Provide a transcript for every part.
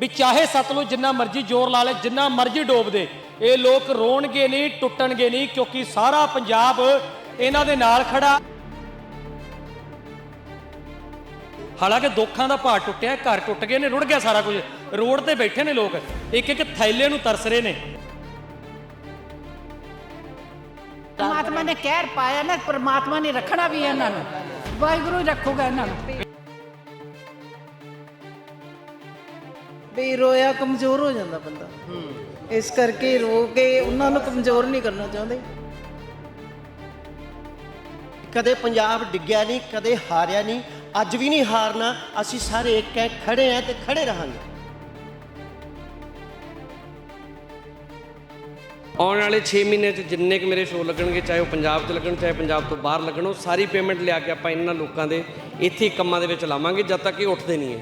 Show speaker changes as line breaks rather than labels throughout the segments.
ਵੀ ਚਾਹੇ ਸਤਲੁਜ ਜਿੰਨਾ ਮਰਜ਼ੀ ਜ਼ੋਰ ਲਾ ਲੇ, ਜਿੰਨਾ ਮਰਜ਼ੀ ਡੋਬ ਦੇ, ਇਹ ਲੋਕ ਰੋਣਗੇ ਨਹੀਂ, ਟੁੱਟਣਗੇ ਨਹੀਂ, ਕਿਉਂਕਿ ਸਾਰਾ ਪੰਜਾਬ ਇਹਨਾਂ ਦੇ ਨਾਲ ਖੜਾ। ਹਾਲਾਂਕਿ ਦੁੱਖਾਂ ਦਾ ਭਾਰ ਟੁੱਟਿਆ, ਘਰ ਟੁੱਟ ਗਏ ਨੇ, ਰੁੜ ਗਿਆ ਸਾਰਾ ਕੁਝ। ਰੋਡ ਤੇ ਬੈਠੇ ਨੇ ਲੋਕ, ਇੱਕ ਇੱਕ ਥੈਲੇ ਨੂੰ ਤਰਸ ਰਹੇ ਨੇ।
ਪਰਮਾਤਮਾ ਨੇ ਕਹਿਰ ਪਾਇਆ ਨਾ, ਪਰਮਾਤਮਾ ਨੇ ਰੱਖਣਾ ਵੀ ਹੈ ਇਹਨਾਂ ਨੂੰ। ਵਾਹਿਗੁਰੂ ਰੱਖੂਗਾ ਇਹਨਾਂ ਨੂੰ।
ਵੀ ਰੋਇਆ ਕਮਜ਼ੋਰ ਹੋ ਜਾਂਦਾ ਬੰਦਾ। ਇਸ ਕਰਕੇ ਰੋ ਕੇ ਉਹਨਾਂ ਨੂੰ ਕਮਜ਼ੋਰ ਨਹੀਂ ਕਰਨਾ ਚਾਹੁੰਦੇ।
ਕਦੇ ਪੰਜਾਬ ਡਿੱਗਿਆ ਨਹੀਂ ਕਦੇ ਹਾਰਿਆ ਨਹੀਂ ਅੱਜ ਵੀ ਨਹੀਂ ਹਾਰਨਾ ਅਸੀਂ ਸਾਰੇ ਇੱਕ ਹੈ ਖੜੇ ਆ ਤੇ ਖੜੇ ਰਹਾਂਗੇ।
ਆਉਣ ਵਾਲੇ 6 ਮਹੀਨੇ 'ਚ ਜਿੰਨੇ ਕੁ ਮੇਰੇ ਸ਼ੋਅ ਲੱਗਣਗੇ ਚਾਹੇ ਉਹ ਪੰਜਾਬ 'ਚ ਲੱਗਣ ਚਾਹੇ ਪੰਜਾਬ ਤੋਂ ਬਾਹਰ ਲੱਗਣ ਉਹ ਸਾਰੀ ਪੇਮੈਂਟ ਲਿਆ ਕੇ ਆਪਾਂ ਇਹਨਾਂ ਲੋਕਾਂ ਦੇ ਇੱਥੇ ਹੀ ਕੰਮਾਂ ਦੇ ਵਿੱਚ ਲਾਵਾਂਗੇ ਜਦ ਤੱਕ ਇਹ ਉੱਠਦੇ ਨਹੀਂ ਹੈ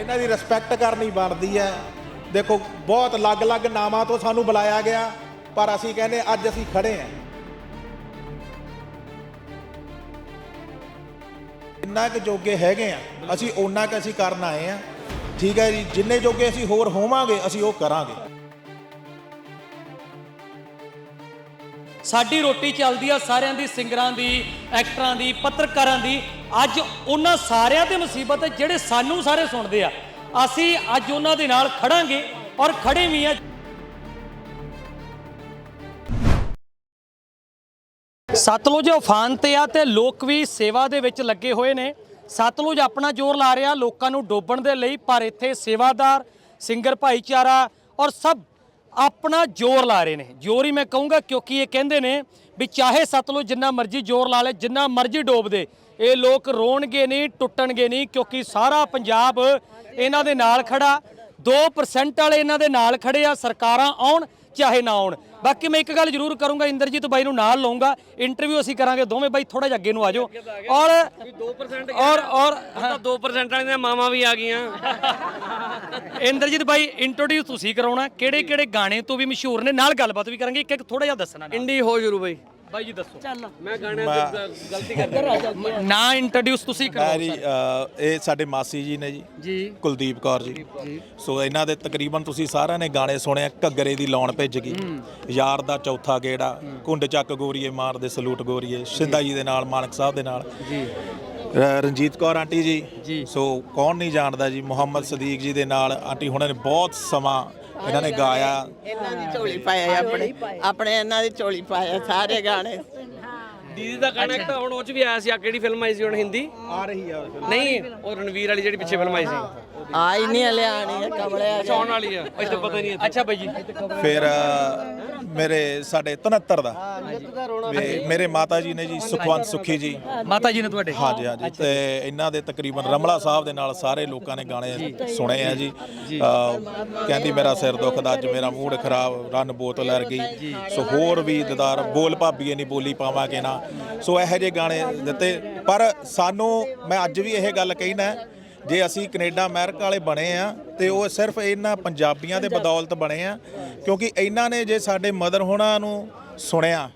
ਇਹਨਾਂ ਦੀ ਰਿਸਪੈਕਟ ਕਰਨੀ ਬਣਦੀ ਹੈ। ਦੇਖੋ, ਬਹੁਤ ਅਲੱਗ-ਅਲੱਗ ਨਾਵਾਂ ਤੋਂ ਸਾਨੂੰ ਬੁਲਾਇਆ ਗਿਆ, ਪਰ ਅਸੀਂ ਕਹਿੰਦੇ ਅੱਜ ਅਸੀਂ ਖੜੇ ਹਾਂ। ਜਿੰਨਾ ਕੁ ਜੋਗੇ ਹੈਗੇ ਆ ਅਸੀਂ ਓਨਾ ਕੁ ਅਸੀਂ ਕਰਨ ਆਏ ਆ ਠੀਕ ਹੈ ਜੀ, ਜਿੰਨੇ ਜੋਗੇ ਅਸੀਂ ਹੋਰ ਹੋਵਾਂਗੇ, ਅਸੀਂ ਉਹ ਕਰਾਂਗੇ।
ਸਾਡੀ ਰੋਟੀ ਚੱਲਦੀ ਆ ਸਾਰਿਆਂ ਦੀ, ਸਿੰਗਰਾਂ ਦੀ, ਐਕਟਰਾਂ ਦੀ, ਪੱਤਰਕਾਰਾਂ ਦੀ। ਅੱਜ ਉਹਨਾਂ ਸਾਰਿਆਂ ਤੇ ਮੁਸੀਬਤ ਹੈ ਜਿਹੜੇ ਸਾਨੂੰ ਸਾਰੇ ਸੁਣਦੇ ਆ। ਅਸੀਂ ਅੱਜ ਉਹਨਾਂ ਦੇ ਨਾਲ ਖੜਾਂਗੇ ਔਰ ਖੜੇ ਵੀ ਆ। ਸਤਲੁਜ ਉਫਾਨ ਤੇ ਆ ਤੇ ਲੋਕ ਵੀ ਸੇਵਾ ਦੇ ਵਿੱਚ ਲੱਗੇ ਹੋਏ ਨੇ। ਸਤਲੁਜ ਆਪਣਾ ਜ਼ੋਰ ਲਾ ਰਿਹਾ ਲੋਕਾਂ ਨੂੰ ਡੋਬਣ ਦੇ ਲਈ, ਪਰ ਇੱਥੇ ਸੇਵਾਦਾਰ, ਸਿੰਗਰ ਭਾਈਚਾਰਾ ਔਰ ਸਭ ਆਪਣਾ ਜ਼ੋਰ ਲਾ ਰਹੇ ਨੇ। ਜ਼ੋਰ ਹੀ ਮੈਂ ਕਹੂੰਗਾ ਕਿਉਂਕਿ ਇਹ ਕਹਿੰਦੇ ਨੇ ਵੀ ਚਾਹੇ ਸਤਲੁਜ ਜਿੰਨਾ ਮਰਜ਼ੀ ਜ਼ੋਰ ਲਾ ਲੇ, ਜਿੰਨਾ ਮਰਜ਼ੀ ਡੋਬ ਦੇ ਇਹ ਲੋਕ ਰੋਣਗੇ ਨਹੀਂ, ਟੁੱਟਣਗੇ ਨਹੀਂ ਕਿਉਂਕਿ ਸਾਰਾ ਪੰਜਾਬ ਇਹਨਾਂ ਦੇ ਨਾਲ ਖੜਾ। 2% ਵਾਲੇ ਇਹਨਾਂ ਦੇ ਨਾਲ ਖੜੇ ਆ, ਸਰਕਾਰਾਂ ਆਉਣ ਚਾਹੇ ਨਾ ਆਉਣ। ਬਾਕੀ ਮੈਂ ਇੱਕ ਗੱਲ ਜ਼ਰੂਰ ਕਰੂੰਗਾ ਇੰਦਰਜੀਤ ਬਾਈ ਨੂੰ ਨਾਲ ਲਵਾਂਗਾ ਇੰਟਰਵਿਊ ਅਸੀਂ ਕਰਾਂਗੇ ਦੋਵੇਂ ਬਾਈ ਥੋੜਾ ਜਿਹਾ ਅੱਗੇ ਨੂੰ ਆ ਜਾਓ। ਔਰ
2%
ਔਰ ਔਰ
ਤਾਂ 2% ਵਾਲੀਆਂ ਮਾਵਾਂ ਵੀ ਆ ਗਈਆਂ।
ਇੰਦਰਜੀਤ ਬਾਈ ਇੰਟਰੋਡਿਊਸ ਤੁਸੀਂ ਕਰਾਉਣਾ ਕਿਹੜੇ ਕਿਹੜੇ ਗਾਣੇ ਤੋਂ ਵੀ ਮਸ਼ਹੂਰ ਨੇ? ਨਾਲ ਗੱਲਬਾਤ ਵੀ ਕਰਾਂਗੇ ਇੱਕ ਇੱਕ ਥੋੜਾ ਜਿਹਾ ਦੱਸਣਾ ਨਾਲ।
ਇੰਡੀ ਹੋ ਜਰੂ ਬਈ।
ਬਾਈ ਜੀ ਦੱਸੋ।
ਮੈਂ ਗਾਣੇ ਗਲਤੀ ਕਰਦਾ
ਨਾ ਇੰਟਰੋਡਿਊਸ ਤੁਸੀਂ ਕਰਾਓ
ਮੈਰੀ ਇਹ ਸਾਡੇ ਮਾਸੀ ਜੀ ਨੇ ਜੀ।
ਜੀ।
ਕੁਲਦੀਪ ਕੌਰ ਜੀ। ਸੋ ਇਹਨਾਂ ਦੇ ਤਕਰੀਬਨ ਤੁਸੀਂ ਸਾਰਿਆਂ ਨੇ ਗਾਣੇ ਸੁਣਿਆ ਘੱਗਰੇ ਦੀ ਲਾਉਣ ਭਿੱਜ ਗਈ। ਯਾਰ ਦਾ ਚੌਥਾ ਗੇੜਾ ਕੁੰਡ ਚੱਕ ਗੋਰੀਏ ਮਾਰਦੇ ਸਲੂਟ ਗੋਰੀਏ ਸਿੰਧਾ ਜੀ ਦੇ ਨਾਲ ਮਾਨਕ ਸਾਹਿਬ ਦੇ ਨਾਲ। ਜੀ। ਰਣਜੀਤ ਕੌਰ ਆਂਟੀ ਜੀ। ਸੋ ਕੌਣ ਨਹੀਂ ਜਾਣਦਾ ਜੀ? ਮੁਹੰਮਦ ਸਦੀਕ ਜੀ ਦੇ ਨਾਲ ਆਂਟੀ ਹੁਣਾਂ ਨੇ ਬਹੁਤ ਸਮਾਂ ਇਹਨਾਂ ਨੇ ਗਾਇਆ।
ਇਹਨਾਂ ਦੀ ਝੋਲੀ ਪਾਇਆ ਆਪਣੇ ਆਪਣੇ ਇਹਨਾਂ ਦੀ ਝੋਲੀ ਪਾਇਆ ਸਾਰੇ ਗਾਣੇ।
ਦੀਦੀ ਦਾ ਗਾਣਾ ਇੱਕ ਤਾਂ ਹੁਣ ਉਹ ਚ ਵੀ ਆਇਆ ਸੀ ਆ ਕਿਹੜੀ ਫਿਲਮ ਆਈ ਸੀ ਹੁਣ ਹਿੰਦੀ?
ਆ ਰਹੀ ਆ।
ਨਹੀਂ ਉਹ ਰਣਵੀਰ ਵਾਲੀ ਜਿਹੜੀ ਪਿੱਛੇ ਫਿਲਮ ਆਈ ਸੀ।
ਆਈ ਨਹੀਂ ਹਲੇ ਆਣੀ ਹੈ ਕਮਲਿਆ
ਚੌਣ ਵਾਲੀ ਆ। ਇੱਥੇ ਪਤਾ ਨਹੀਂ
ਅੱਛਾ ਬਾਈ ਜੀ।
ਫਿਰ ਅ, ਮੇਰੇ ਸਾਡੇ 73 ਦਾ। ਵੀ ਮੇਰੇ ਮਾਤਾ ਜੀ ਨੇ ਜੀ ਸੁਖਵੰਤ ਸੁਖੀ ਜੀ।
ਮਾਤਾ ਜੀ ਨੇ ਤੁਹਾਡੇ?
ਹਾਂਜੀ ਹਾਂਜੀ। ਤੇ ਇਹਨਾਂ ਦੇ ਤਕਰੀਬਨ ਰਮਲਾ ਸਾਹਿਬ ਦੇ ਨਾਲ ਸਾਰੇ ਲੋਕਾਂ ਨੇ ਗਾਣੇ ਸੁਣੇ ਆ ਜੀ। ਕਹਿੰਦੀ ਮੇਰਾ ਸਿਰ ਦੁਖਦਾ ਅੱਜ ਮੇਰਾ ਮੂਡ ਖਰਾਬ ਰਨ ਬੋਤਲ ਅਰ ਗਈ। ਸੋ ਹੋਰ ਵੀ ਦਦਾਰ ਬੋਲ ਭਾਬੀਏ ਨਹੀਂ ਬੋਲੀ ਪਾਵਾਂਗੇ ਨਾ। ਸੋ ਇਹੋ ਜਿਹੇ ਗਾਣੇ ਦਿੱਤੇ। ਪਰ ਸਾਨੂੰ ਮੈਂ ਅੱਜ ਵੀ ਇਹ ਗੱਲ ਕਹਿਣਾ ਜੇ ਅਸੀਂ ਕੈਨੇਡਾ ਅਮਰੀਕਾ ਵਾਲੇ ਬਣੇ ਆ ਤੇ ਉਹ ਸਿਰਫ ਇਹਨਾਂ ਪੰਜਾਬੀਆਂ ਦੇ ਬਦੌਲਤ ਬਣੇ ਆ ਕਿਉਂਕਿ ਇਹਨਾਂ ਨੇ ਜੇ ਸਾਡੇ ਮਦਰ ਹੋਣਾ ਨੂੰ ਸੁਣਿਆ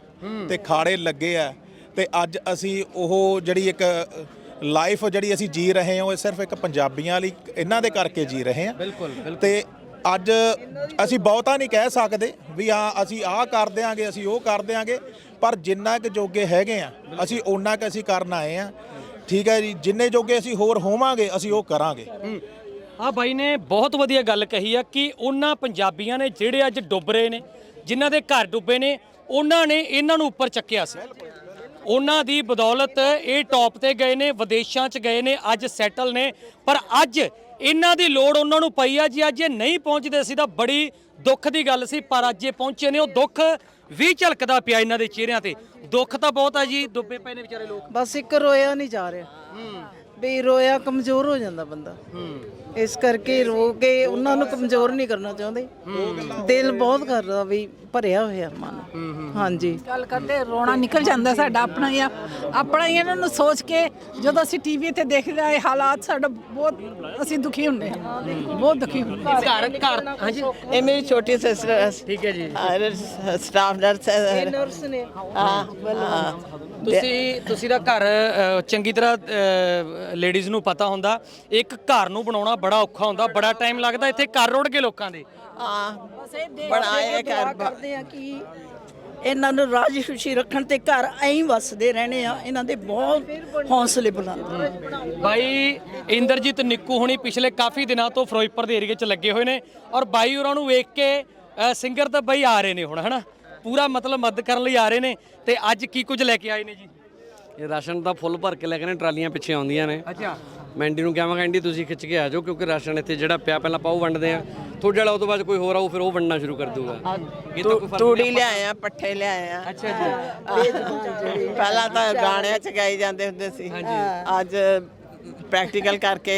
ਤੇ ਖਾੜੇ ਲੱਗੇ ਆ ਤੇ ਅੱਜ ਅਸੀਂ ਉਹ ਜਿਹੜੀ ਇੱਕ ਲਾਈਫ ਜਿਹੜੀ ਅਸੀਂ ਜੀ ਰਹੇ ਹਾਂ ਉਹ ਸਿਰਫ ਇੱਕ ਪੰਜਾਬੀਆਂ ਲਈ ਇਹਨਾਂ ਦੇ ਕਰਕੇ ਜੀ ਰਹੇ ਹਾਂ ਬਿਲਕੁਲ ਤੇ ਅੱਜ ਅਸੀਂ ਬਹੁਤਾ ਨਹੀਂ ਕਹਿ ਸਕਦੇ ਵੀ ਆ ਅਸੀਂ ਆਹ ਕਰ ਦਿਆਂਗੇ ਅਸੀਂ ਉਹ ਕਰ ਦਿਆਂਗੇ ਪਰ ਜਿੰਨਾ ਕੁ ਜੋਗੇ ਹੈਗੇ ਆ ਅਸੀਂ ਓਨਾ ਕੁ ਅਸੀਂ ਕਰਨ ਆਏ ਆ। ਠੀਕ ਹੈ ਜੀ, ਜਿੰਨੇ ਜੋਗੇ ਅਸੀਂ ਹੋਰ ਹੋਵਾਂਗੇ, ਅਸੀਂ ਉਹ ਕਰਾਂਗੇ।
ਆ ਬਾਈ ਨੇ ਬਹੁਤ ਵਧੀਆ ਗੱਲ ਕਹੀ ਆ ਕਿ ਉਹਨਾਂ ਪੰਜਾਬੀਆਂ ਨੇ ਜਿਹੜੇ ਅੱਜ ਡੁੱਬ ਰਹੇ ਨੇ, ਜਿਨ੍ਹਾਂ ਦੇ ਘਰ ਡੁੱਬੇ ਨੇ, ਉਹਨਾਂ ਨੇ ਇਹਨਾਂ ਨੂੰ ਉੱਪਰ ਚੱਕਿਆ ਸੀ। ਉਹਨਾਂ ਦੀ ਬਦੌਲਤ ਇਹ ਟੌਪ ਤੇ ਗਏ ਨੇ, ਵਿਦੇਸ਼ਾਂ 'ਚ ਗਏ ਨੇ, ਅੱਜ ਸੈਟਲ ਨੇ। ਪਰ ਅੱਜ ਇਹਨਾਂ ਦੀ ਲੋੜ ਉਹਨਾਂ ਨੂੰ ਪਈ ਆ, ਜੀ ਅੱਜ ਇਹ ਨਹੀਂ ਪਹੁੰਚਦੇ ਸੀ ਤਾਂ ਬੜੀ ਦੁੱਖ ਦੀ ਗੱਲ ਸੀ ਪਰ ਅੱਜ ਇਹ ਪਹੁੰਚੇ ਨੇ ਉਹ ਦੁੱਖ ਵੀ ਝਲਕਦਾ ਪਿਆ ਇਹਨਾਂ ਦੇ ਚਿਹਰਿਆਂ ਤੇ। ਦੁੱਖ ਤਾਂ ਬਹੁਤ ਆ ਜੀ ਡੁੱਬੇ ਪਏ ਨੇ ਵਿਚਾਰੇ ਲੋਕ।
ਬਸ ਇੱਕ ਰੋਇਆ ਨਹੀਂ ਜਾ ਰਿਹਾ। ਵੀ ਰੋਇਆ ਕਮਜ਼ੋਰ ਹੋ ਜਾਂਦਾ ਬੰਦਾ। ਇਸ ਕਰਕੇ ਰੋ ਕੇ ਉਹਨਾਂ ਨੂੰ ਕਮਜ਼ੋਰ ਨਹੀਂ ਕਰਨਾ ਚਾਹੁੰਦੇ। ਦਿਲ ਬਹੁਤ ਕਰਦਾ ਵੀ ਭਰਿਆ ਹੋਇਆ ਮਨ। ਹਾਂਜੀ।
ਗੱਲ ਕਰਦੇ ਰੋਣਾ ਨਿਕਲ ਜਾਂਦਾ ਸਾਡਾ ਆਪਣਾ ਹੀ ਆ- ਆਪਣਾ ਹੀ ਇਹਨਾਂ ਨੂੰ ਸੋਚ ਕੇ ਜਦੋਂ ਅਸੀਂ ਟੀਵੀ ਤੇ ਦੇਖਦੇ ਆ ਇਹ ਹਾਲਾਤ ਸਾਡਾ ਬਹੁਤ ਅਸੀਂ ਦੁਖੀ ਹੁੰਦੇ ਹਾਂ। ਬਹੁਤ ਦੁਖੀ ਹੁੰਦੇ ਹਾਂ।
ਘਰ ਘਰ ਹਾਂਜੀ।
ਇਹ ਮੇਰੀ ਛੋਟੀ ਸਿਸਟਰ
ਠੀਕ ਹੈ ਜੀ।
ਸਟਾਫ ਨਰਸ ਹੈ। ਨਰਸ ਨੇ। ਹਾਂ।
ਤੁਸੀਂ ਤੁਸੀਂ ਦਾ ਘਰ ਅ, ਚੰਗੀ ਤਰ੍ਹਾਂ ਲੇਡੀਜ਼ ਨੂੰ ਪਤਾ ਹੁੰਦਾ। ਇੱਕ ਘਰ ਨੂੰ ਬਣਾਉਣਾ ਬੜਾ ਔਖਾ ਹੁੰਦਾ ਬੜਾ ਟਾਈਮ ਲੱਗਦਾ ਇੱਥੇ ਘਰ ਰੁੜ ਗਏ ਲੋਕਾਂ ਦੇ।
ਹਾਂ ਬਣਾਏ ਘਰ ਕਰਦੇ ਆ ਕਿ ਇਹਨਾਂ ਨੂੰ ਰਾਜੀ ਖੁਸ਼ੀ ਰੱਖਣ ਤੇ ਘਰ ਐਂ ਹੀ ਵਸਦੇ ਰਹਿਣੇ ਆ ਇਹਨਾਂ ਦੇ ਬਹੁਤ ਹੌਸਲੇ ਬੁਲੰਦ
ਬਾਈ ਇੰਦਰਜੀਤ ਨਿੱਕੂ ਹੁਣੀ ਪਿਛਲੇ ਕਾਫੀ ਦਿਨਾਂ ਤੋਂ ਫਿਰੋਜ਼ਪੁਰ ਦੇ ਏਰੀਏ 'ਚ ਲੱਗੇ ਹੋਏ ਨੇ ਔਰ ਬਾਈ ਉਹਨਾਂ ਨੂੰ ਵੇਖ ਕੇ ਸਿੰਗਰ ਤਾਂ ਬਾਈ ਆ ਰਹੇ ਨੇ ਹੁਣ ਹਨਾ? ਪੂਰਾ ਮਤਲਬ ਮਦਦ ਕਰਨ ਲਈ ਆ ਰਹੇ ਨੇ ਤੇ ਅੱਜ ਕੀ ਕੁਝ ਲੈ ਕੇ ਆਏ ਨੇ ਜੀ?
ਇਹ ਰਾਸ਼ਨ ਦਾ ਫੁੱਲ ਭਰ ਕੇ ਲੈ ਕੇ ਨੇ ਟਰਾਲੀਆਂ ਪਿੱਛੇ ਆਉਂਦੀਆਂ ਨੇ।
ਅੱਛਾ।
ਮੈਂਡੀ ਨੂੰ ਕਹਾਂਗਾ ਐਂਡੀ ਤੁਸੀਂ ਖਿੱਚ ਕੇ ਆ ਜਾਓ ਕਿਉਂਕਿ ਰਾਸ਼ਨ ਇੱਥੇ ਜਿਹੜਾ ਪਿਆ ਪਹਿਲਾਂ ਪਾਉ ਵੰਡਦੇ ਆ ਥੋੜੇ ਵਾਲਾ ਉਹ ਤੋਂ ਬਾਅਦ ਕੋਈ ਹੋਰ ਆਊ ਫਿਰ ਉਹ ਵੰਡਣਾ ਸ਼ੁਰੂ ਕਰ ਦੂਗਾ ਇਹ ਤਾਂ ਕੋਈ ਫ਼ਰਕ
ਤੂੜੀ ਲਿਆਏ ਆ ਪੱਠੇ ਲਿਆਏ ਆ।
ਅੱਛਾ ਜੀ।
ਪਹਿਲਾਂ ਤਾਂ ਗਾਣਿਆਂ ਚ ਗਾਈ ਜਾਂਦੇ ਹੁੰਦੇ ਸੀ। ਅੱਜ ਪ੍ਰੈਕਟੀਕਲ ਕਰਕੇ।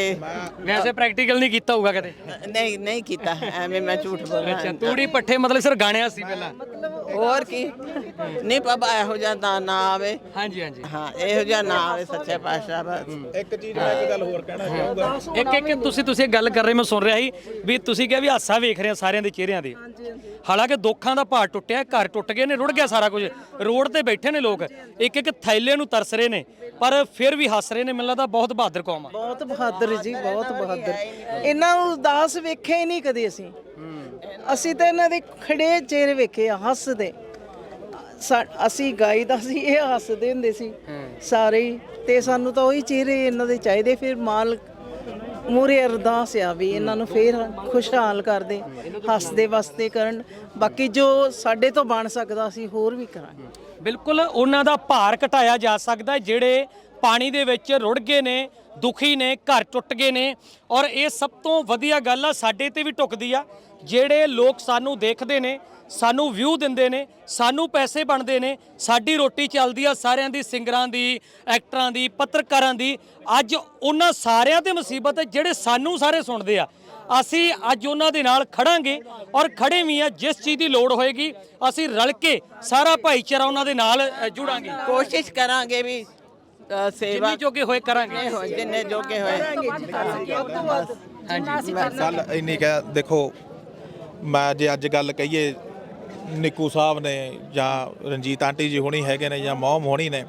ਵੈਸੇ ਪ੍ਰੈਕਟੀਕਲ ਨਹੀਂ ਕੀਤਾ ਹੋਊਗਾ ਕਦੇ।
ਨਹੀਂ ਨਹੀਂ ਕੀਤਾ। ਐਵੇਂ ਮੈਂ ਝੂਠ ਬੋਲਾਂ।
ਅੱਛਾ ਤੂੜੀ ਪੱਠੇ ਮਤਲਬ ਸਿਰ ਗਾਣਿਆ ਸੀ ਪਹਿਲਾਂ।
ਹੋਰ ਕੀ। ਨਹੀਂ ਬਾਬਾ ਇਹੋ ਜਿਹਾ ਤਾਂ ਨਾ ਆਵੇ।
ਹਾਂਜੀ ਹਾਂਜੀ।
ਹਾਂ ਇਹੋ ਜਿਹਾ ਨਾ ਆਵੇ ਸੱਚੇ ਪਾਤਸ਼ਾਹ ਬਸ
ਇੱਕ ਚੀਜ਼ ਮੈਂ ਇੱਕ ਗੱਲ ਹੋਰ ਕਹਿਣਾ ਚਾਹੂੰਗਾ।
ਇੱਕ ਇੱਕ ਤੁਸੀਂ ਤੁਸੀਂ ਗੱਲ ਕਰ ਰਹੇ ਮੈਂ ਸੁਣ ਰਿਹਾ ਸੀ ਵੀ ਤੁਸੀਂ ਕਿਹਾ ਵੀ ਹਾਸਾ ਵੇਖ ਰਹੇ ਆ ਸਾਰਿਆਂ ਦੇ ਚਿਹਰਿਆਂ ਦੇ। ਹਾਲਾਂਕਿ ਦੁੱਖਾਂ ਦਾ ਭਾਰ ਟੁੱਟਿਆ ਘਰ ਟੁੱਟ ਗਏ ਨੇ ਰੁੜ ਗਿਆ ਸਾਰਾ ਕੁਝ। ਰੋਡ ਤੇ ਬੈਠੇ ਨੇ ਲੋਕ। ਇੱਕ ਇੱਕ ਥੈਲੇ ਨੂੰ ਤਰਸ ਰਹੇ ਨੇ ਪਰ ਫਿਰ ਵੀ ਹੱਸ ਰਹੇ ਨੇ ਮੈਨੂੰ ਲੱਗਦਾ ਬਹੁਤ ਬਹਾਦਰ ਕੌਮ
ਬਹੁਤ ਬਹਾਦਰ ਜੀ ਬਹੁਤ ਬਹਾਦਰ। ਇਹਨਾਂ ਨੂੰ ਉਦਾਸ ਵੇਖਿਆ ਹੀ ਨਹੀਂ ਕਦੇ ਅਸੀਂ। ਅਸੀਂ ਤਾਂ ਇਹਨਾਂ ਦੇ ਖੜੇ ਚਿਹਰੇ ਵੇਖੇ ਆ ਹੱਸਦੇ। ਸਾ- ਅਸੀਂ ਗਾਈਦਾ ਸੀ ਇਹ ਹੱਸਦੇ ਹੁੰਦੇ ਸੀ। ਸਾਰੇ ਹੀ। ਤੇ ਸਾਨੂੰ ਤਾਂ ਉਹੀ ਚਿਹਰੇ ਇਹਨਾਂ ਦੇ ਚਾਹੀਦੇ ਫਿਰ ਮਾਲ ਮੂਰੇ ਅਰਦਾਸ ਆ ਵੀ ਇਹਨਾਂ ਨੂੰ ਫੇਰ ਖੁਸ਼ਹਾਲ ਕਰਦੇ ਹੱਸਦੇ ਵਸਦੇ ਕਰਨ। ਬਾਕੀ ਜੋ ਸਾਡੇ ਤੋਂ ਬਣ ਸਕਦਾ ਅਸੀਂ ਹੋਰ ਵੀ ਕਰਾਂਗੇ।
ਬਿਲਕੁਲ ਉਹਨਾਂ ਦਾ ਭਾਰ ਘਟਾਇਆ ਜਾ ਸਕਦਾ ਹੈ, ਜਿਹੜੇ ਪਾਣੀ ਦੇ ਵਿੱਚ ਰੁੜ ਗਏ ਨੇ। ਦੁਖੀ ਨੇ, ਘਰ ਟੁੱਟ ਗਏ ਨੇ ਔਰ ਇਹ ਸਭ ਤੋਂ ਵਧੀਆ ਗੱਲ ਆ, ਸਾਡੇ ਤੇ ਵੀ ਟੁੱਕਦੀ ਆ। ਜਿਹੜੇ ਲੋਕ ਸਾਨੂੰ ਦੇਖਦੇ ਨੇ, ਸਾਨੂੰ ਵਿਊ ਦਿੰਦੇ ਨੇ, ਸਾਨੂੰ ਪੈਸੇ ਬਣਦੇ ਨੇ, ਸਾਡੀ ਰੋਟੀ ਚੱਲਦੀ ਆ ਸਾਰਿਆਂ ਦੀ, ਸਿੰਗਰਾਂ ਦੀ ਐਕਟਰਾਂ ਦੀ, ਪੱਤਰਕਾਰਾਂ ਦੀ। ਅੱਜ ਉਹਨਾਂ ਸਾਰਿਆਂ ਤੇ ਮੁਸੀਬਤ ਹੈ, ਜਿਹੜੇ ਸਾਨੂੰ ਸਾਰੇ ਸੁਣਦੇ ਆ। ਅਸੀਂ ਅੱਜ ਉਹਨਾਂ ਦੇ ਨਾਲ ਖੜਾਂਗੇ ਔਰ ਖੜੇ ਵੀ ਆ, ਜਿਸ ਚੀਜ਼ ਦੀ ਲੋੜ ਹੋਏਗੀ, ਅਸੀਂ ਰਲ ਕੇ ਸਾਰਾ ਭਾਈਚਾਰਾ ਉਹਨਾਂ ਦੇ ਨਾਲ ਜੁੜਾਂਗੇ।
ਕੋਸ਼ਿਸ਼ ਕਰਾਂਗੇ ਵੀ ਅ, ਸੇਵਾ
ਜਿੰਨੀ ਜੋਗੇ ਹੋਏ ਕਰਾਂਗੇ।
ਹੋਏ ਜਿੰਨੇ ਜੋਗੇ ਹੋਏ।
ਗੱਲ ਇੰਨੀ ਕਹਿ ਦੇਖੋ ਮੈਂ ਜੇ ਅੱਜ ਗੱਲ ਕਹੀਏ ਨਿੱਕੂ ਸਾਹਿਬ ਨੇ ਜਾਂ ਰਣਜੀਤ ਆਂਟੀ ਜੀ ਹੋਣੀ ਹੈਗੇ ਨੇ ਜਾਂ ਮੋਮ ਹੋਣੀ ਨੇ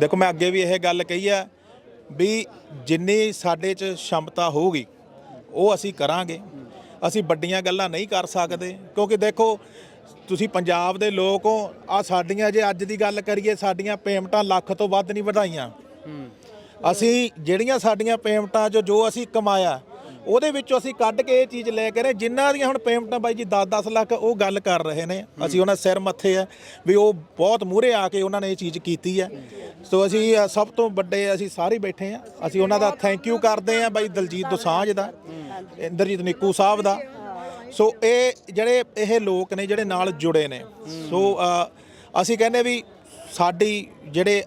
ਦੇਖੋ ਮੈਂ ਅੱਗੇ ਵੀ ਇਹ ਗੱਲ ਕਹੀ ਆ ਵੀ ਜਿੰਨੀ ਸਾਡੇ 'ਚ ਸ਼ਮਤਾ ਹੋਊਗੀ ਉਹ ਅਸੀਂ ਕਰਾਂਗੇ। ਅਸੀਂ ਵੱਡੀਆਂ ਗੱਲਾਂ ਨਹੀਂ ਕਰ ਸਕਦੇ ਕਿਉਂਕਿ ਦੇਖੋ ਤੁਸੀਂ ਪੰਜਾਬ ਦੇ ਲੋਕ ਹੋ ਆ ਸਾਡੀਆਂ ਜੇ ਅੱਜ ਦੀ ਗੱਲ ਕਰੀਏ, ਸਾਡੀਆਂ ਪੇਮੈਂਟਾਂ ਲੱਖ ਤੋਂ ਵੱਧ ਨਹੀਂ ਵਧਾਈਆਂ। ਅਸੀਂ ਜਿਹੜੀਆਂ ਸਾਡੀਆਂ ਪੇਮੈਂਟਾਂ ਜੋ ਜੋ ਅਸੀਂ ਕਮਾਇਆ, ਉਹਦੇ ਵਿੱਚੋਂ ਅਸੀਂ ਕੱਢ ਕੇ ਇਹ ਚੀਜ਼ ਲੈ ਕੇ ਰਹੇ ਜਿਨ੍ਹਾਂ ਦੀਆਂ ਹੁਣ ਪੇਮੈਂਟਾਂ ਬਾਈ ਜੀ 10-10 ਲੱਖ ਉਹ ਗੱਲ ਕਰ ਰਹੇ ਨੇ। ਅਸੀਂ ਉਹਨਾਂ ਸਿਰ ਮੱਥੇ ਆ ਵੀ ਉਹ ਬਹੁਤ ਮੂਹਰੇ ਆ ਕੇ ਉਹਨਾਂ ਨੇ ਇਹ ਚੀਜ਼ ਕੀਤੀ ਹੈ ਸੋ ਅਸੀਂ ਸਭ ਤੋਂ ਵੱਡੇ ਅਸੀਂ ਸਾਰੇ ਬੈਠੇ ਆ। ਅਸੀਂ ਉਹਨਾਂ ਦਾ ਥੈਂਕ ਯੂ ਕਰਦੇ ਆ ਬਾਈ ਦਲਜੀਤ ਦੋਸਾਂਝ ਦਾ, ਇੰਦਰਜੀਤ ਨਿੱਕੂ ਸਾਹਿਬ ਦਾ। ਸੋ ਇਹ ਜਿਹੜੇ ਇਹ ਲੋਕ ਨੇ ਜਿਹੜੇ ਨਾਲ ਜੁੜੇ ਨੇ ਸੋ ਅਸੀਂ ਕਹਿੰਦੇ ਵੀ ਸਾਡੀ ਜਿਹੜੇ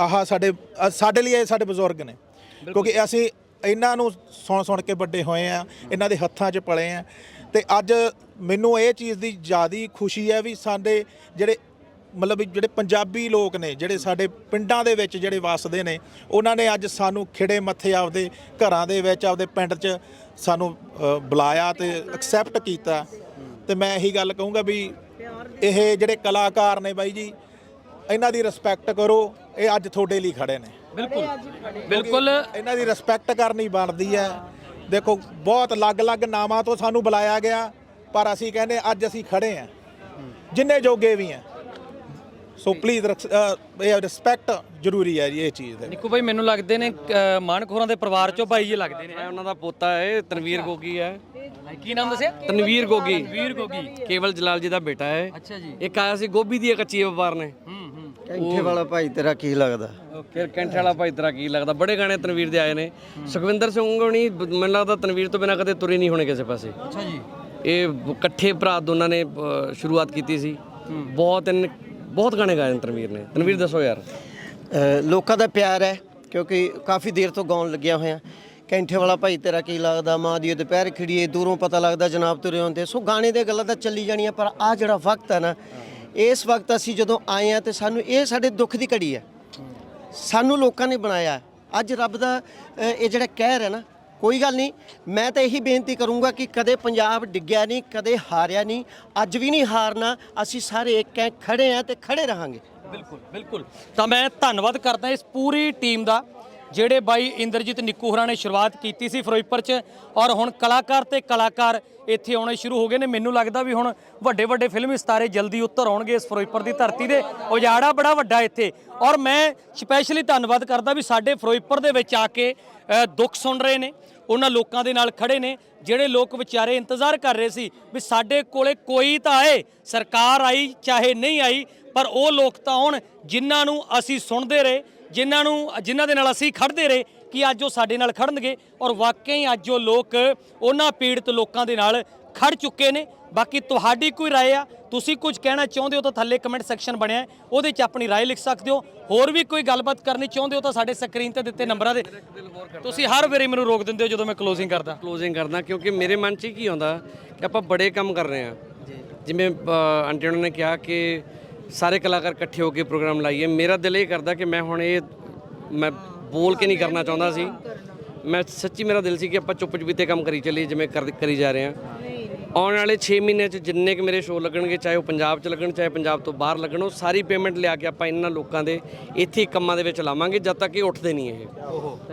ਆਹ ਸਾਡੇ ਸਾਡੇ ਲਈ ਇਹ ਸਾਡੇ ਬਜ਼ੁਰਗ ਨੇ। ਕਿਉਂਕਿ ਅਸੀਂ ਇਹਨਾਂ ਨੂੰ ਸੁਣ ਸੁਣ ਕੇ ਵੱਡੇ ਹੋਏ ਆ ਇਹਨਾਂ ਦੇ ਹੱਥਾਂ 'ਚ ਪਲੇ ਆ ਤੇ ਅੱਜ ਮੈਨੂੰ ਇਹ ਚੀਜ਼ ਦੀ ਜ਼ਿਆਦੀ ਖੁਸ਼ੀ ਹੈ ਵੀ ਸਾਡੇ ਜਿਹੜੇ ਮਤਲਬ ਜਿਹੜੇ ਪੰਜਾਬੀ ਲੋਕ ਨੇ ਜਿਹੜੇ ਸਾਡੇ ਪਿੰਡਾਂ ਦੇ ਵਿੱਚ ਜਿਹੜੇ ਵੱਸਦੇ ਨੇ ਉਹਨਾਂ ਨੇ ਅੱਜ ਸਾਨੂੰ ਖਿੜੇ ਮੱਥੇ ਆਪਦੇ ਘਰਾਂ ਦੇ ਵਿੱਚ ਆਪਦੇ ਪਿੰਡ 'ਚ ਸਾਨੂੰ ਬੁਲਾਇਆ ਤੇ ਐਕਸੈਪਟ ਕੀਤਾ। ਤੇ ਮੈਂ ਇਹੀ ਗੱਲ ਕਹੂੰਗਾ ਵੀ ਇਹ ਜਿਹੜੇ ਕਲਾਕਾਰ ਨੇ ਬਾਈ ਜੀ ਇਹਨਾਂ ਦੀ ਰਿਸਪੈਕਟ ਕਰੋ ਇਹ ਅੱਜ ਤੁਹਾਡੇ ਲਈ ਖੜੇ ਨੇ।
ਬਿਲਕੁਲ। ਬਿਲਕੁਲ।
ਇਹਨਾਂ ਦੀ ਰਿਸਪੈਕਟ ਕਰਨੀ ਬਣਦੀ ਹੈ। ਦੇਖੋ ਬਹੁਤ ਅਲੱਗ-ਅਲੱਗ ਨਾਮਾਂ ਤੋਂ ਸਾਨੂੰ ਬੁਲਾਇਆ ਗਿਆ ਪਰ ਅਸੀਂ ਕਹਿੰਦੇ ਅੱਜ ਅਸੀਂ ਖੜੇ ਹਾਂ। ਜਿੰਨੇ ਜੋਗੇ ਵੀ ਹਾਂ। ਸੋ ਪਲੀਜ਼ ਇਹ ਰਿਸਪੈਕਟ ਜ਼ਰੂਰੀ ਹੈ ਜੀ ਇਹ ਚੀਜ਼ ਦੇ
ਨਿੱਕੂ ਭਾਈ ਮੈਨੂੰ ਲੱਗਦੇ ਨੇ ਅ, ਮਾਨਖੋਰਾਂ ਦੇ ਪਰਿਵਾਰ ਚੋਂ ਭਾਈ ਜੀ ਲੱਗਦੇ ਨੇ।
ਉਹਨਾਂ ਦਾ ਪੋਤਾ ਹੈ ਤਨਵੀਰ ਗੋਗੀ ਹੈ।
ਕੀ ਨਾਮ ਦੱਸਿਆ?
ਤਨਵੀਰ ਗੋਗੀ।
ਵੀਰ ਗੋਗੀ।
ਕੇਵਲ ਜਲਾਲ ਜੀ ਦਾ ਬੇਟਾ ਹੈ।
ਅੱਛਾ ਜੀ।
ਇੱਕ ਆਇਆ ਸੀ ਗੋਭੀ ਦੀ ਕੱਚੀ ਵਪਾਰ ਨੇ।
ਹੂੰ ਹੂੰ।
ਕੈਂਠੇ ਵਾਲਾ ਭਾਈ ਤੇਰਾ ਕੀ ਲੱਗਦਾ?
ਫਿਰ ਕੈਂਠੇ ਵਾਲਾ ਭਾਈ ਤੇਰਾ ਕੀ ਲੱਗਦਾ? ਬੜੇ ਗਾਣੇ ਤਨਵੀਰ ਦੇ ਆਏ ਨੇ। ਸੁਖਵਿੰਦਰ ਸਿੰਘ ਹੋਣੀ ਬ- ਮੈਨੂੰ ਲੱਗਦਾ ਤਨਵੀਰ ਤੋਂ ਬਿਨਾ ਕਦੇ ਤੁਰੇ ਨਹੀਂ ਹੋਣੇ ਕਿਸੇ ਪਾਸੇ।
ਅੱਛਾ ਜੀ।
ਇਹ ਇਕੱਠੇ ਭਰਾ ਦੋਨਾਂ ਨੇ ਅ, ਸ਼ੁਰੂਆਤ ਕੀਤੀ ਸੀ। ਬਹੁਤ ਇਨ ਬਹੁਤ ਗਾਣੇ ਗਾਏ ਨੇ ਤਨਵੀਰ ਨੇ। ਤਨਵੀਰ, ਦੱਸੋ ਯਾਰ।
ਲੋਕਾਂ ਦਾ ਪਿਆਰ ਹੈ, ਕਿਉਂਕਿ ਕਾਫੀ ਦੇਰ ਤੋਂ ਗਾਉਣ ਲੱਗਿਆ ਹੋਇਆ। ਕੈਂਠੇ ਵਾਲਾ ਭਾਈ, ਤੇਰਾ ਕੀ ਲੱਗਦਾ? ਮਾਂ ਦੀ ਦੁਪਹਿਰ ਖਿੜੀਏ, ਦੂਰੋਂ ਪਤਾ ਲੱਗਦਾ ਜਨਾਬ ਤੁਰੇ ਹੁੰਦੇ ਸੋ ਗਾਣੇ ਦੇ ਗੱਲਾਂ ਤਾਂ ਚੱਲੀ ਜਾਣੀਆਂ, ਪਰ ਆ ਜਿਹੜਾ ਵਕਤ ਹੈ ਨਾ, ਇਸ ਵਕਤ ਅਸੀਂ ਜਦੋਂ ਆਏ ਆ ਤੇ ਸਾਨੂੰ ਇਹ ਸਾਡੇ ਦੁੱਖ ਦੀ ਘੜੀ ਹੈ। ਸਾਨੂੰ ਲੋਕਾਂ ਨੇ ਬਣਾਇਆ ਅੱਜ ਰੱਬ ਦਾ ਇਹ ਜਿਹੜਾ ਕਹਿਰ ਹੈ ਨਾ ਕੋਈ ਗੱਲ ਨਹੀਂ, ਮੈਂ ਤਾਂ ਇਹੀ ਬੇਨਤੀ ਕਰੂੰਗਾ ਕਿ ਕਦੇ ਪੰਜਾਬ ਡਿੱਗਿਆ ਨਹੀਂ, ਕਦੇ ਹਾਰਿਆ ਨਹੀਂ, ਅੱਜ ਵੀ ਨਹੀਂ ਹਾਰਨਾ, ਅਸੀਂ ਸਾਰੇ ਇੱਕ ਹੈ ਖੜੇ ਆ ਤੇ ਖੜੇ ਰਹਾਂਗੇ।
ਬਿਲਕੁਲ ਬਿਲਕੁਲ। ਤਾਂ ਮੈਂ ਧੰਨਵਾਦ ਕਰਦਾ ਇਸ ਪੂਰੀ ਟੀਮ ਦਾ ਜਿਹੜੇ ਬਾਈ ਇੰਦਰਜੀਤ ਨਿੱਕੂ ਹੋਰਾਂ ਨੇ ਸ਼ੁਰੂਆਤ ਕੀਤੀ ਸੀ ਫਿਰੋਜ਼ਪੁਰ 'ਚ ਔਰ ਹੁਣ ਕਲਾਕਾਰ ਤੇ ਕਲਾਕਾਰ ਇੱਥੇ ਆਉਣੇ ਸ਼ੁਰੂ ਹੋ ਗਏ ਨੇ। ਮੈਨੂੰ ਲੱਗਦਾ ਵੀ ਹੁਣ ਵੱਡੇ ਵੱਡੇ ਫਿਲਮੀ ਸਿਤਾਰੇ ਜਲਦੀ ਉੱਤਰ ਆਉਣਗੇ ਇਸ ਫਿਰੋਜ਼ਪੁਰ ਦੀ ਧਰਤੀ ਦੇ। ਉਜਾੜਾ ਬੜਾ ਵੱਡਾ ਇੱਥੇ। ਔਰ ਮੈਂ ਸਪੈਸ਼ਲੀ ਧੰਨਵਾਦ ਕਰਦਾ ਵੀ ਸਾਡੇ ਫਿਰੋਜ਼ਪੁਰ ਦੇ ਵਿੱਚ ਆ ਕੇ ਦੁੱਖ ਸੁਣ ਰਹੇ ਨੇ। ਉਹਨਾਂ ਲੋਕਾਂ ਦੇ ਨਾਲ ਖੜੇ ਨੇ। ਜਿਹੜੇ ਲੋਕ ਵਿਚਾਰੇ ਇੰਤਜ਼ਾਰ ਕਰ ਰਹੇ ਸੀ ਵੀ ਸਾਡੇ ਕੋਲੇ ਕੋਈ ਤਾਂ ਆਏ, ਸਰਕਾਰ ਆਈ, ਚਾਹੇ ਨਹੀਂ ਆਈ, ਪਰ ਉਹ ਲੋਕ ਤਾਂ ਆਉਣ, ਜਿਨ੍ਹਾਂ ਨੂੰ ਅਸੀਂ ਸੁਣਦੇ ਰਹੇ ਜਿਨ੍ਹਾਂ ਨੂੰ ਜਿਨ੍ਹਾਂ ਦੇ ਨਾਲ ਅਸੀਂ ਖੜਦੇ ਰਹੇ ਕਿ ਅੱਜ ਉਹ ਸਾਡੇ ਨਾਲ ਖੜਨਗੇ ਔਰ ਵਾਕਈ ਅੱਜ ਉਹ ਲੋਕ ਉਹਨਾਂ ਪੀੜਤ ਲੋਕਾਂ ਦੇ ਨਾਲ ਖੜ ਚੁੱਕੇ ਨੇ ਬਾਕੀ ਤੁਹਾਡੀ ਕੋਈ رائے ਆ ਤੁਸੀਂ ਕੁਝ ਕਹਿਣਾ ਚਾਹੁੰਦੇ ਹੋ ਤਾਂ ਥੱਲੇ ਕਮੈਂਟ ਸੈਕਸ਼ਨ ਬਣਿਆ ਹੈ, ਉਹਦੇ 'ਚ ਆਪਣੀ رائے ਲਿਖ ਸਕਦੇ ਹੋ ਹੋਰ ਵੀ ਕੋਈ ਗੱਲਬਾਤ ਕਰਨੀ ਚਾਹੁੰਦੇ ਹੋ ਤਾਂ ਸਾਡੇ ਸਕਰੀਨ ਤੇ ਦਿੱਤੇ ਨੰਬਰਾਂ ਦੇ ਤੁਸੀਂ ਹਰ ਵਾਰੀ ਮੈਨੂੰ ਰੋਕ ਦਿੰਦੇ ਹੋ ਜਦੋਂ ਮੈਂ ਕਲੋਜ਼ਿੰਗ ਕਰਦਾ
ਕਲੋਜ਼ਿੰਗ ਕਰਦਾ ਕਿਉਂਕਿ ਮੇਰੇ ਮਨ 'ਚ ਕੀ ਆਉਂਦਾ ਕਿ ਆਪਾਂ ਬੜੇ ਕੰਮ ਕਰ ਰਹੇ ਹਾਂ ਜਿਵੇਂ ਅ, ਆਂਟੀ ਉਹਨਾਂ ਨੇ ਕਿਹਾ ਕਿ ਸਾਰੇ ਕਲਾਕਾਰ ਇਕੱਠੇ ਹੋ ਕੇ ਪ੍ਰੋਗਰਾਮ ਲਾਈਏ। ਮੇਰਾ ਦਿਲ ਇਹ ਕਰਦਾ ਕਿ ਮੈਂ ਹੁਣ ਇਹ ਮੈਂ ਬੋਲ ਕੇ ਨਹੀਂ ਕਰਨਾ ਚਾਹੁੰਦਾ ਸੀ। ਮੈਂ ਸੱਚੀ ਮੇਰਾ ਦਿਲ ਸੀ ਕਿ ਆਪਾਂ ਚੁੱਪ ਚੁਪੀਤੇ ਕੰਮ ਕਰੀ ਚੱਲੀਏ, ਜਿਵੇਂ ਕਰ ਕਰੀ ਜਾ ਰਹੇ ਹਾਂ। ਆਉਣ ਵਾਲੇ 6 ਮਹੀਨੇ 'ਚ ਜਿੰਨੇ ਕਿ ਮੇਰੇ ਸ਼ੋਅ ਲੱਗਣਗੇ ਚਾਹੇ ਉਹ ਪੰਜਾਬ 'ਚ ਲੱਗਣ ਚਾਹੇ ਪੰਜਾਬ ਤੋਂ ਬਾਹਰ ਲੱਗਣ ਉਹ ਸਾਰੀ ਪੇਮੈਂਟ ਲਿਆ ਕੇ ਆਪਾਂ ਇਹਨਾਂ ਲੋਕਾਂ ਦੇ ਇੱਥੇ ਕੰਮਾਂ ਦੇ ਵਿੱਚ ਲਾਵਾਂਗੇ ਜਦ ਤੱਕ ਇਹ ਉੱਠਦੇ ਨਹੀਂ ਇਹ।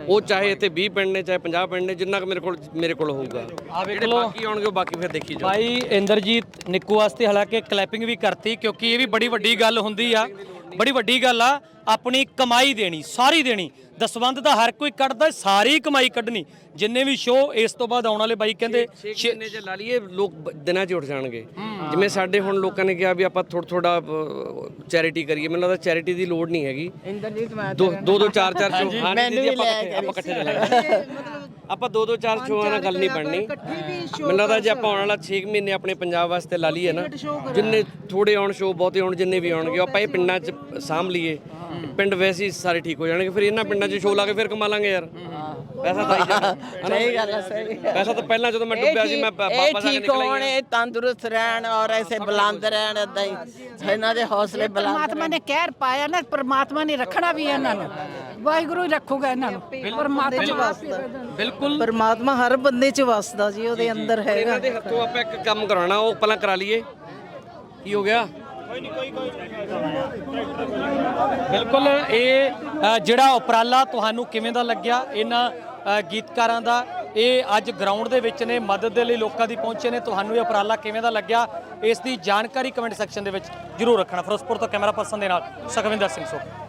ਉਹ ਚਾਹੇ ਇੱਥੇ 20 ਪਿੰਡ ਨੇ ਚਾਹੇ 50 ਪਿੰਡ ਨੇ ਜਿੰਨਾ ਕੁ ਮੇਰੇ ਕੋਲ ਮੇਰੇ ਕੋਲ ਹੋਊਗਾ।
ਆ ਵੇਖ
ਜਿਹੜੇ
ਲਓ।
ਬਾਕੀ ਆਉਣਗੇ ਉਹ ਬਾਕੀ ਫਿਰ ਦੇਖੀ ਜਾਓ।
ਭਾਈ ਇੰਦਰਜੀਤ ਨਿੱਕੂ ਵਾਸਤੇ ਹਾਲਾਂਕਿ ਕਲੈਪਿੰਗ ਵੀ ਕਰਤੀ ਕਿਉਂਕਿ ਇਹ ਵੀ ਬੜੀ ਵੱਡੀ ਗੱਲ ਹੁੰਦੀ ਆ। ਬੜੀ ਵੱਡੀ ਗੱਲ ਆ ਆਪਣੀ ਕਮਾਈ ਦੇਣੀ ਸਾਰੀ ਦੇਣੀ। ਦਸਵੰਦ ਦਾ ਹਰ ਕੋਈ ਕੱਢਦਾ ਸਾਰੀ ਕਮਾਈ ਕੱਢਣੀ। ਜਿੰਨੇ ਵੀ ਸ਼ੋਅ ਇਸ ਤੋਂ ਬਾਅਦ ਆਉਣ ਵਾਲੇ ਬਾਈ ਕਹਿੰਦੇ
ਛੇ ਮਹੀਨੇ ਚ ਲਾ ਲਈਏ ਲੋਕ ਦਿਨਾਂ 'ਚ ਉੱਠ ਜਾਣਗੇ। ਜਿਵੇਂ ਸਾਡੇ ਹੁਣ ਲੋਕਾਂ ਨੇ ਕਿਹਾ ਵੀ ਆਪਾਂ ਥੋੜਾ ਥੋੜਾ ਚੈਰਿਟੀ ਕਰੀਏ। ਮੈਨੂੰ ਲੱਗਦਾ ਚੈਰਿਟੀ ਦੀ ਲੋੜ ਨਹੀਂ ਹੈਗੀ। ਦੋ ਦੋ ਦੋ ਚਾਰ ਚਾਰ ਸ਼ੋਅ ਹਾਂ ਨਹੀਂ ਦੀਦੀ ਆਪਾਂ ਇਕੱਠੇ- ਆਪਾਂ ਇਕੱਠੇ ਚੱਲਾਂਗੇ ਆਪਾਂ ਦੋ ਦੋ ਚਾਰ ਸ਼ੋਆਂ ਨਾਲ ਗੱਲ ਨਹੀਂ ਬਣਨੀ। ਮੈਨੂੰ ਲੱਗਦਾ ਜੇ ਆਪਾਂ ਆਉਣ ਵਾਲਾ 6 ਮਹੀਨੇ ਆਪਣੇ ਪੰਜਾਬ ਵਾਸਤੇ ਲਾ ਲਈਏ ਨਾ ਜਿੰਨੇ ਥੋੜੇ ਆਉਣ ਸ਼ੋਅ ਬਹੁਤੇ ਆਉਣ ਜਿੰਨੇ ਵੀ ਆਉਣਗੇ ਆਪਾਂ ਇਹ ਪਿੰਡਾਂ 'ਚ ਸਾਂਭ ਲਈਏ। ਪਿੰਡ ਵੈਸੇ ਹੀ ਸਾਰੇ ਠੀਕ ਹੋ ਜਾਣਗੇ ਫਿਰ ਇਹਨਾਂ ਪਿੰਡਾਂ 'ਚ ਸ਼ੋਅ ਲਾ ਕੇ ਫਿਰ ਕਮਾ ਲਾਂਗੇ ਯਾਰ। ਪੈਸਾ ਤਾਂ ਸਹੀ ਗੱਲ ਹੈ ਸਹੀ ਪੈਸਾ ਤਾਂ ਪਹਿਲਾਂ ਜਦੋਂ ਮੈਂ ਡੁੱਬਿਆ ਸੀ ਮੈਂ ਪ-
ਇਹ
ਵਾਪਸ ਆ ਕੇ
ਠੀਕ
ਨਿਕਲ
ਹੋਣ ਇਹ ਤੰਦਰੁਸਤ ਰਹਿਣ ਔਰ ਐਸੇ ਬੁਲੰਦ ਰਹਿਣ ਏਦਾਂ ਹੀ। ਇਹਨਾਂ ਦੇ ਹੌਸਲੇ ਬੁਲੰਦ
ਪਰਮਾਤਮਾ ਨੇ ਕਹਿਰ ਪਾਇਆ ਨਾ ਪਰਮਾਤਮਾ ਨੇ ਰੱਖਣਾ ਵੀ ਹੈ ਇਹਨਾਂ ਨੂੰ। ਵਾਹਿਗੁਰੂ ਹੀ ਰੱਖੂਗਾ ਇਹਨਾਂ ਨੂੰ। ਪਰਮਾਤਮਾ
ਬਿਲਕੁਲ।
ਪਰਮਾਤਮਾ ਹਰ ਬੰਦੇ 'ਚ ਵਸਦਾ ਜੀ ਉਹਦੇ ਅੰਦਰ ਹੈਗਾ
ਇਹਨਾਂ ਦੇ ਹੱਥੋਂ ਆਪਾਂ ਇੱਕ ਕੰਮ ਕਰਾਉਣਾ ਉਹ ਪਹਿਲਾਂ ਕਰਾ ਲਈਏ। ਕੀ ਹੋ ਗਿਆ?
ਬਿਲਕੁਲ ਇਹ ਅ, ਜਿਹੜਾ ਉਪਰਾਲਾ ਤੁਹਾਨੂੰ ਕਿਵੇਂ ਦਾ ਲੱਗਿਆ? ਇਹਨਾਂ ਗੀਤਕਾਰਾਂ ਦਾ। ਇਹ ਅੱਜ ਗਰਾਊਂਡ ਦੇ ਵਿੱਚ ਨੇ, ਮਦਦ ਦੇ ਲਈ ਲੋਕਾਂ ਦੀ ਪਹੁੰਚੇ ਨੇ। ਤੁਹਾਨੂੰ ਇਹ ਉਪਰਾਲਾ ਕਿਵੇਂ ਦਾ ਲੱਗਿਆ? ਇਸ ਦੀ ਜਾਣਕਾਰੀ ਕਮੈਂਟ ਸੈਕਸ਼ਨ ਦੇ ਵਿੱਚ ਜਰੂਰ ਰੱਖਣਾ। ਫਿਰੋਜ਼ਪੁਰ ਤੋਂ ਕੈਮਰਾ ਪਰਸਨ ਦੇ ਨਾਲ ਸੁਖਵਿੰਦਰ ਸਿੰਘ ਸੋਖੀ